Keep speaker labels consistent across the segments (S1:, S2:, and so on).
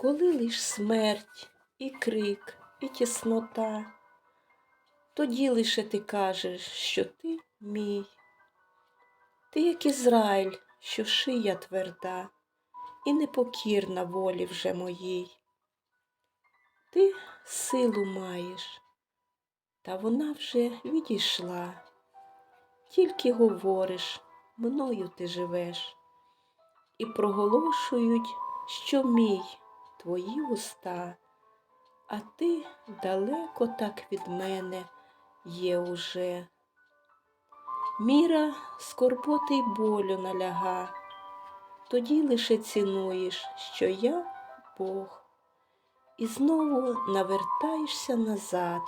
S1: Коли лиш смерть, і крик, і тіснота, тоді лише ти кажеш, що ти мій. Ти, як Ізраїль, що шия тверда, і непокірна волі вже моїй. Ти силу маєш, та вона вже відійшла. Тільки говориш, мною ти живеш, і проголошують, що мій твої уста, а ти далеко так від мене є уже. Міра скорботи й болю наляга, тоді лише цінуєш, що я Бог, і знову навертаєшся назад,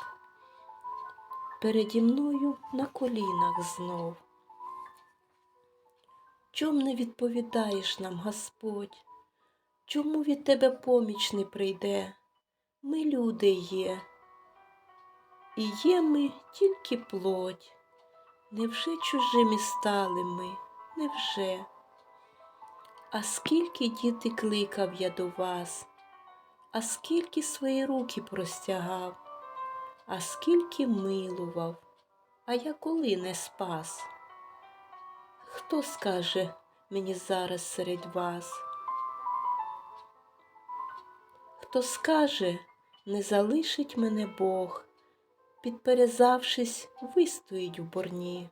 S1: переді мною на колінах знов. Чом не відповідаєш нам, Господь? Чому від тебе поміч не прийде? Ми люди є, і є ми тільки плоть. Невже чужими стали ми? Невже? А скільки діти кликав я до вас, а скільки свої руки простягав, а скільки милував, а я коли не спас? Хто скаже мені зараз серед вас? Хто скаже, не залишить мене Бог, підперезавшись, вистоїть в борні.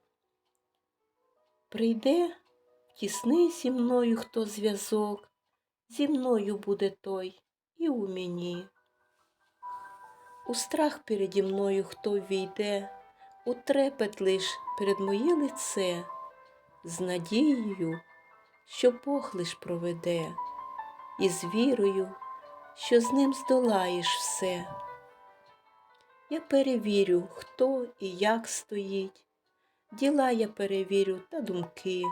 S1: Прийде, тісний зі мною хто зв'язок, зі мною буде той і у мені. У страх переді мною хто війде, у трепет лиш перед моє лице, з надією, що Бог лиш проведе, і з вірою, що з ним здолаєш все. Я перевірю, хто і як стоїть, діла я перевірю та думки.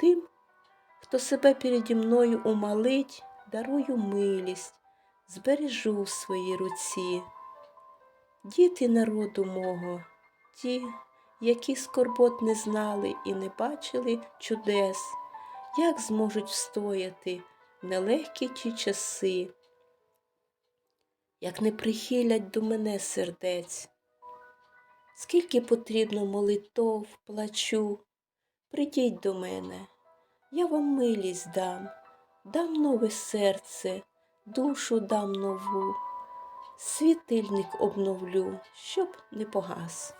S1: Тим, хто себе переді мною умалить, дарую милість, збережу в своїй руці. Діти народу мого, ті, які скорбот не знали і не бачили чудес, як зможуть встояти нелегкі ті часи як не прихилять до мене сердець. Скільки потрібно молитов, плачу, прийдіть до мене, я вам милість дам, дам нове серце, душу дам нову, світильник обновлю, щоб не погас.